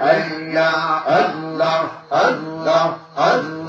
علي الله الله الله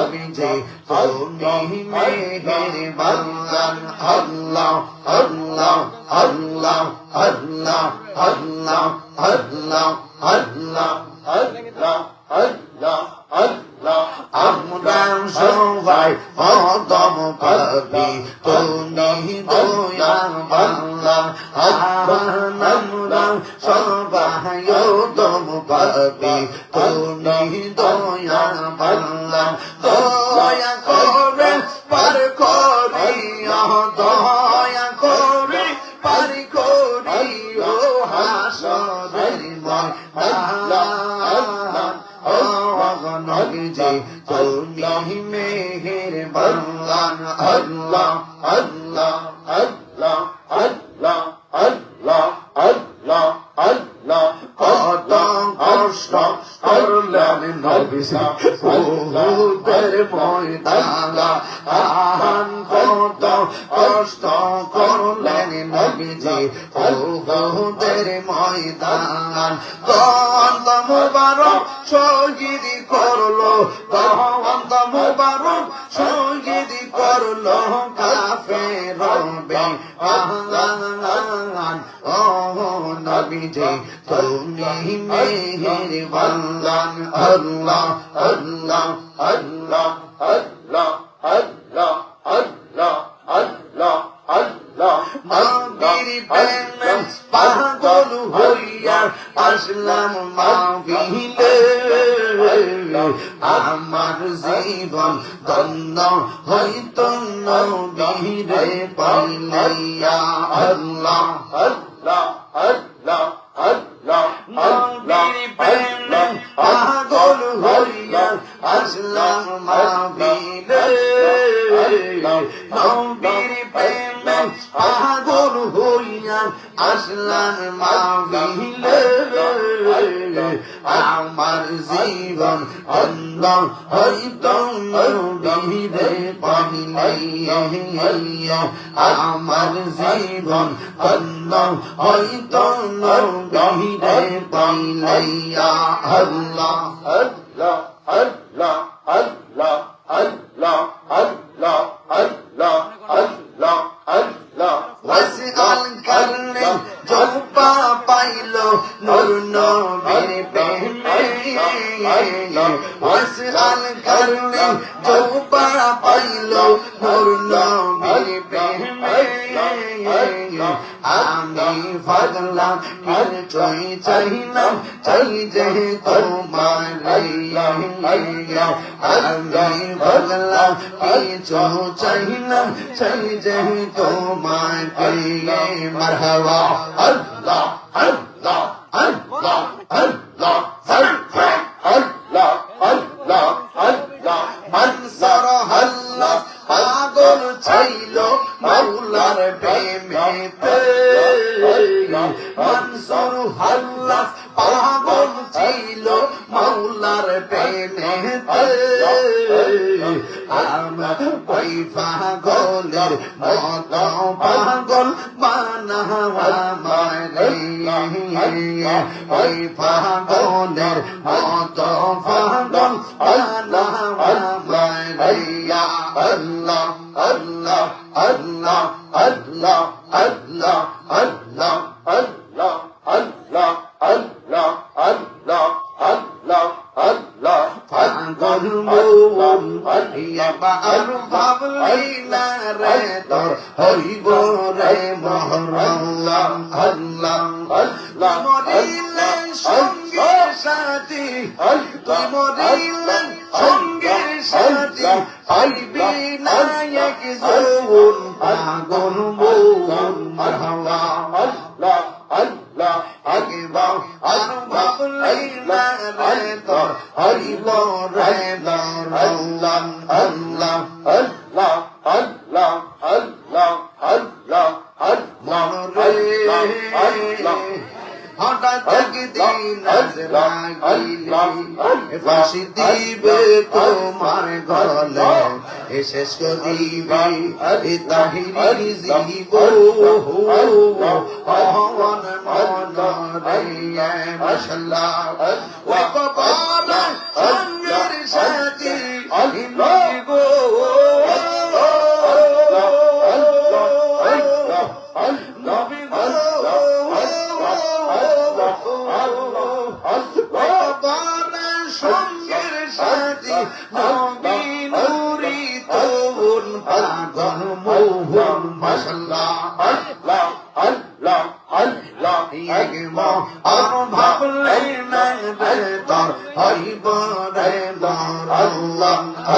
আল্লাহ নবীজি তুমি মেহেরবান আল্লাহ আল্লাহ আল্লাহ আল্লাহ আল্লাহ আল্লাহ আল্লাহ আল্লাহ আল্লাহ আল্লাহ। আমরান সবাই অদম পাবি তুমি দয়া মাল্লা আহ্বান সবাই অদম পাবি তুমি দয়া মাল্লা দয়া করে পার করি দয়া করে পার করি ও হাসরের মা আল্লাহ আল্লাহ। নবীজি তুমি মেহের বাংলান আল্লাহ আল্লাহ আল্লাহ আল্লাহ আল্লাহ আল্লাহ আল্লাহ, কত কষ্ট করলেন নবীজি ওদের ময়দানা। আহান, কত কষ্ট করলেন নবীজি ওদের ময়দান। কত মুবারক শহীদ কত মুবারক শহীদ করল কাফের রবে আহান নবীজি, তুমি মেহের বাংলান আল্লাহ আল্লাহ আল্লাহ আল্লাহ আল্লাহ আল্লাহ আল্লাহ আল্লাহ। নবীর প্রেমে পাগল হইয়া আসলাম মাহফিলে। আমার জীবন ধন্য হইত নবীরে পাইলাইয়া আল্লাহ আল্লাহ আল্লাহ আল্লাহ নবীর প্রেমে পাগল হইয়া আসলাম নবীর প্রেমে পাইলেন পাগল হইয়া আসলাম মাহিলে আমার জীবন অন্ধ হইত নবীরে পাইলে। আমার জীবন অন্ধ হইত নবীরে পাইলে। আল্লাহ আল্লাহ আল্লাহ আল্লাহ আল্লাহ আল্লাহ আল্লাহ। ওয়াসআল করলে জব্বা পাইলো নূর নবীর প্রেমে ওয়াসআল করলে জব্বা পাইলো নূর নবীর প্রেমে আমি ফাগলা পীর চাই না চাই যে তোমার আমি ফাগলা কিছু চাইলাম চাই যে তোমার মারহাবা আল্লাহ আল্লাহ আল্লাহ আল্লাহ আল্লাহ আল্লাহ আল্লাহ আনসার আল্লাহ পাগল ছিল মাওলার প্রেমেতে আনসার আল্লাহ পাগল পাগলের মত পাগল বানাওয়া মারে ইয়া মন হইব রে মহরম আল্লাহ আল্লাহ মরিলে সঙ্গে সাথী তুই মরিলে সঙ্গে সাথী পাইবি না এক যৌবন পাগল মন মারহাবা। আল্লাহ আল্লাহ একবার আর ভাবলি না রে তোর হইব রে ফাঁসি দিবে তোমার গলে শেষ করিবে তাহিরি জীব পহন মনরে মশলা ও বাবা সঙ্গের সাথে গো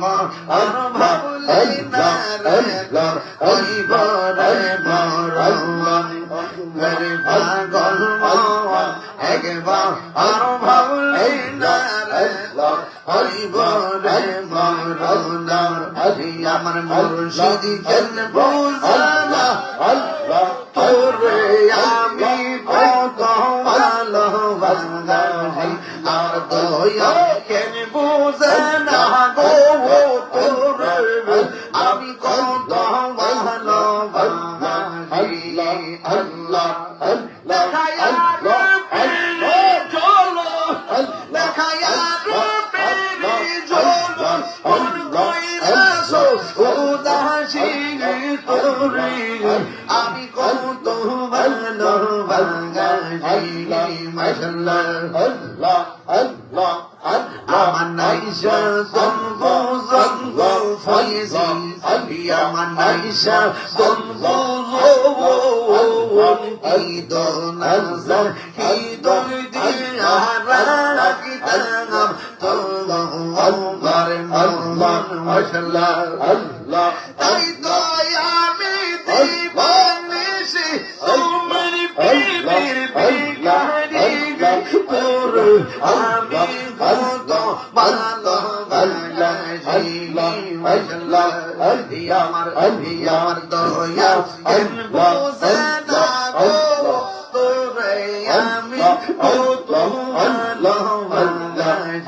মা আল্লাহ আল্লাহ আল্লাহ হইবারে মারাল্লাহ মেরে পাগল মাওয়া, একবার আর ভাবলে না আল্লাহ হইবারে মারাল্লাহ আজি আমার আমি কত ভালোবাসি আল্লাহ লেখায়া রূপে জলো আমি কত ভালোবাসি মাশাআল্লাহ আল্লাহ আল্লাহ আমার নাইশা الخير اليمن عيشة ضمور عيد نزل عيد ديارك تنم الله الله الله ما شاء الله الله عيد يا ميدي بنشي عمر بيبير بيغاني قر عمي قدو আমার আমার দয়া বোঝে না গো তোরে আমি কত ভালোবাসি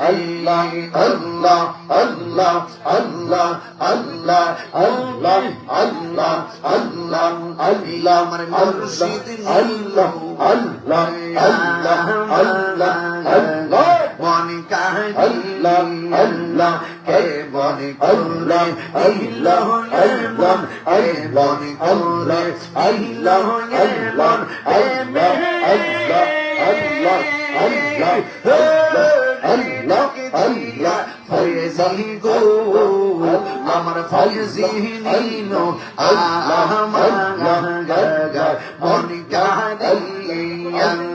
আল্লাহ আল্লাহ আল্লাহ আল্লাহ আল্লাহ আল্লাহ আল্লাহ আল্লাহ আমার মুর্শিদ আল্লাহ আল্লাহ আল্লাহ আল্লাহ আল্লাহ মন কাহিলা আল্লাহ মন আল্লাহ মন কে মন করলে আল্লাহ মন আল্লাহ আল্লাহ আল্লাহ আল্লাহ আল্লাহ আল্লাহ ফয়েজি গো আমার ফয়েজি নিনো আল্লাহ মাগা মন কাহিলা আল্লাহ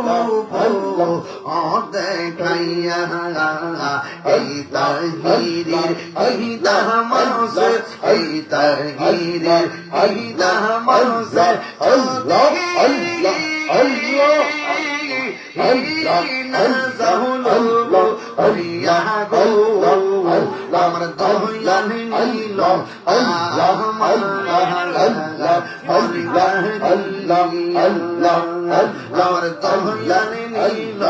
তাহিরের এই মানুষ এই তাহিরের এই দাহ মানুষ আল্লাহ আল্লাহ আল্লাহ আমার আমার দয়াল নীল।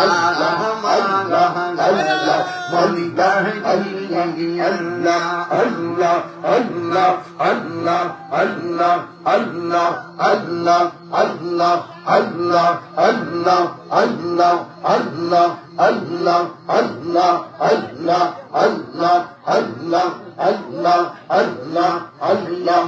আল্লাহ আল্লাহ আল্লাহ মনিদাহ আল্লাহ আল্লাহ আল্লাহ আল্লাহ আল্লাহ আল্লাহ আল্লাহ আল্লাহ। আল্লাহ আল্লাহ আল্লাহ আল্লাহ আল্লাহ আল্লাহ আল্লাহ আল্লাহ আল্লাহ আল্লাহ আল্লাহ আল্লাহ আল্লাহ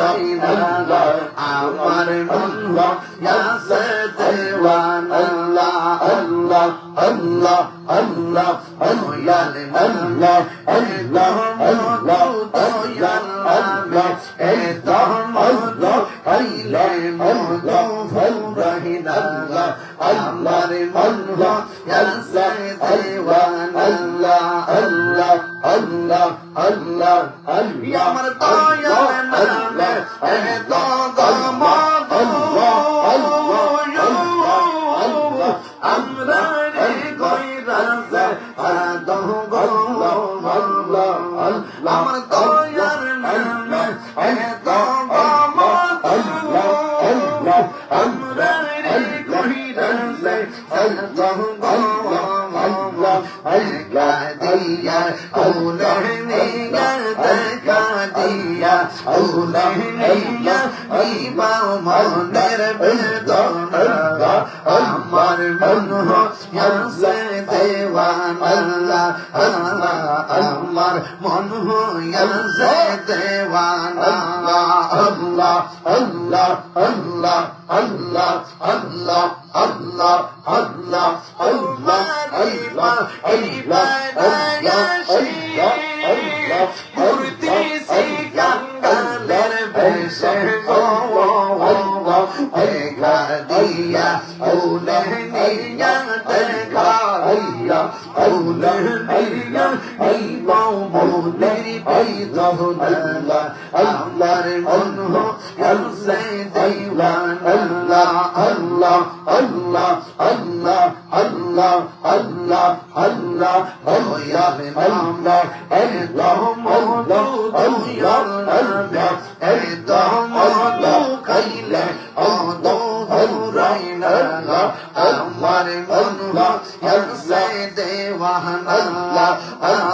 নামে না আমার মন দেওয়ান আল্লাহ আল্লাহ আল্লাহ আল্লাহ দয়াল নামে আল্লাহ মধু দয়াল নামে এত মধু খাইলে মধু ফুরাই না আমার মন ইয়াসে দেওয়ান আল্লাহ আল্লাহ আল্লাহ আল্লাহ আল্লাহ আমার দয়াল নামে এত গমদ الله الله الله الله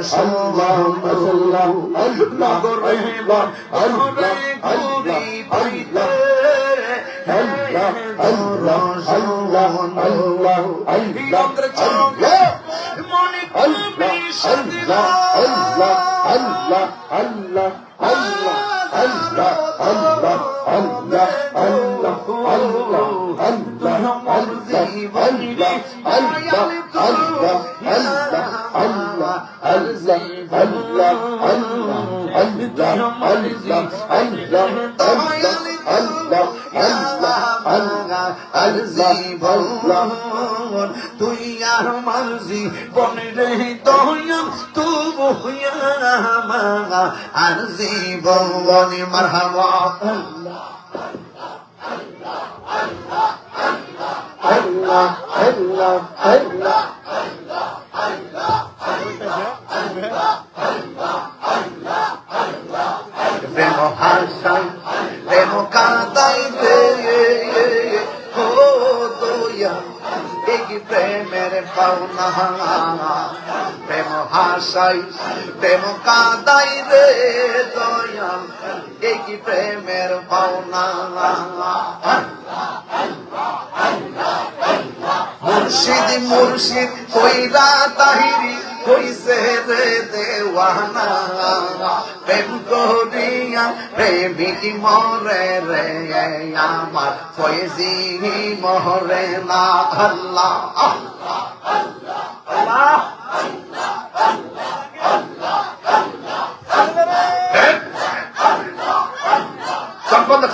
আল্লাহ আল্লাহ আল্লাহ আল্লাহ আল্লাহ আল্লাহ আল্লাহ আল্লাহ আল্লাহ অন্তর চোখের মনে তুমি আল্লাহ আল্লাহ আল্লাহ আল্লাহ আল্লাহ আল্লাহ আল্লাহ আল্লাহ আল্লাহ আল্লাহ আল্লাহ আল্লাহ আল্লাহ আল্লাহ আল্লাহ আল্লাহ আল্লাহ আল্লাহ আল্লাহ আল্লাহ আল্লাহ আল্লাহ আল্লাহ আল্লাহ আল্লাহ আল্লাহ আল্লাহ তুই আমার জীবন রে দয়াল তবু আর জীবন মারহাবা আল্লাহ আল্লাহ আল্লাহ প্রেম প্রেম হাসাই প্রেম কাদাই রে দয়া এই কি প্রেমের পাওনা মুর্শিদ মুর্শিদ কইরা তাহিরি কইছে রে দেওয়ানা। প্রেম করিয়া প্রেমিক মরে রে, আমার ফয়েজি মরে না। আল্লাহ।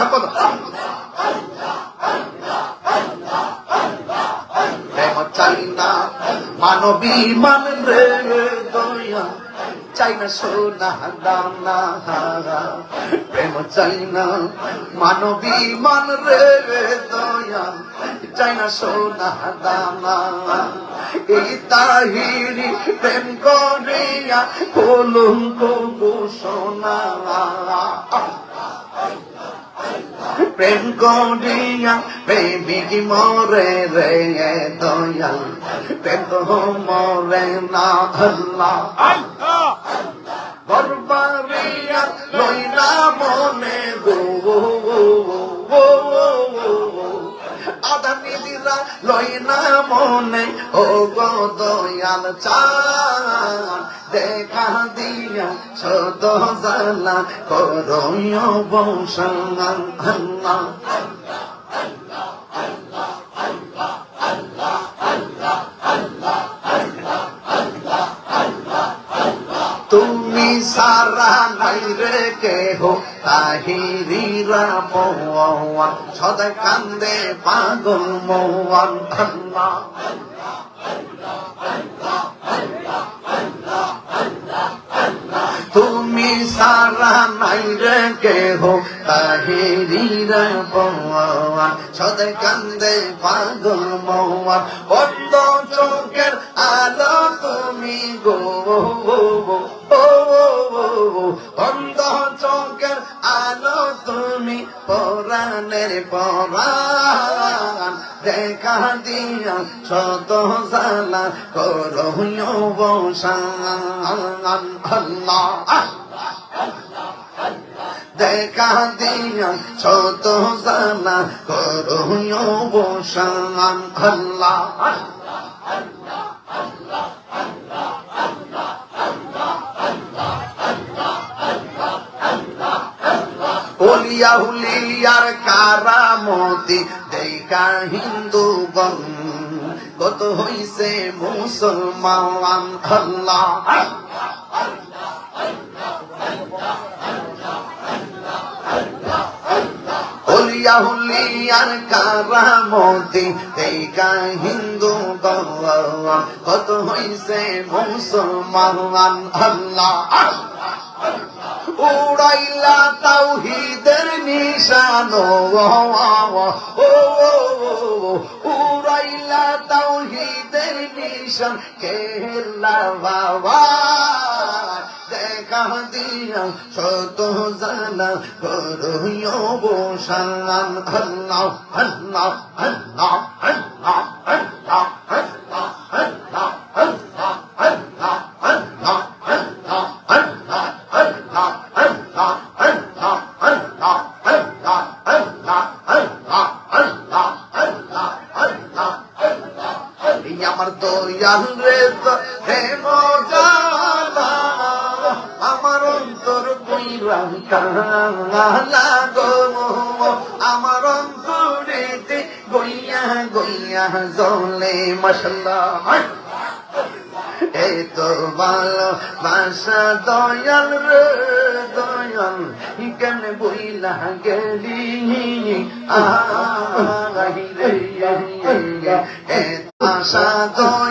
সম্পন্ন সম্পন্ন চাই রে দয়া। চাই না সোনা দানা প্রেম চাই না, মানবী মান রে দয়া। চাই না সোনা দানা এই প্রেম করিয়া কলঙ্ক প্রেম করিয়া কি মরে রে দয়াল প্রেম তো মরে না আল্লাহ বরবারিয়া লইলা মনে গো আধা লই না মনে। ও গো দয়াল চান দেখা দিয়া সদ জানা করয় বংশ তুমি সারা নাই রে কেহ তাহিরিরা মৌয়া সদাই কান্দে পাগল মৌয়ান তুমি সারা নাই রে কেহ তাহিরিরা সদাই কান্দে পাগল মৌয়া বন্ধ চোখের আলো তুমি গো অন্ধ চোখের আলো তুমি পরাণের পরাণ। দেখা দিয়া শত জালা করো বসান আল্লাহ। দেখা দিয়া শত জালা করো বসান আল্লাহ ওলিয়া হুলিয়ার কারামতি দেখা হিন্দু গণ, কত হইছে মুসলমান। আল্লাহ হলিয়া হুলিয়ার কারামতি দেখা হিন্দু কত হইছে মুসলমান? আল্লাহ। উড়াইলা তাওহিদের নিশান উড়াইলা তাওহিদের নিশান কেলা বাবা দেখা দিয়া শত জানা করুয় বসান আল্লাহ আল্লাহ আল্লাহ আল্লাহ আল্লাহ আল্লাহ আল্লাহ আল্লাহ আল্লাহ রে তো- হে আমার অন্তর গো আমার অন্তরেতে গইয়া গইয়া জলে মশলা এই তো ভালো বাসা দয়াল রে দয়াল কেন বইলা গেলি আহি রে আশা দয়াল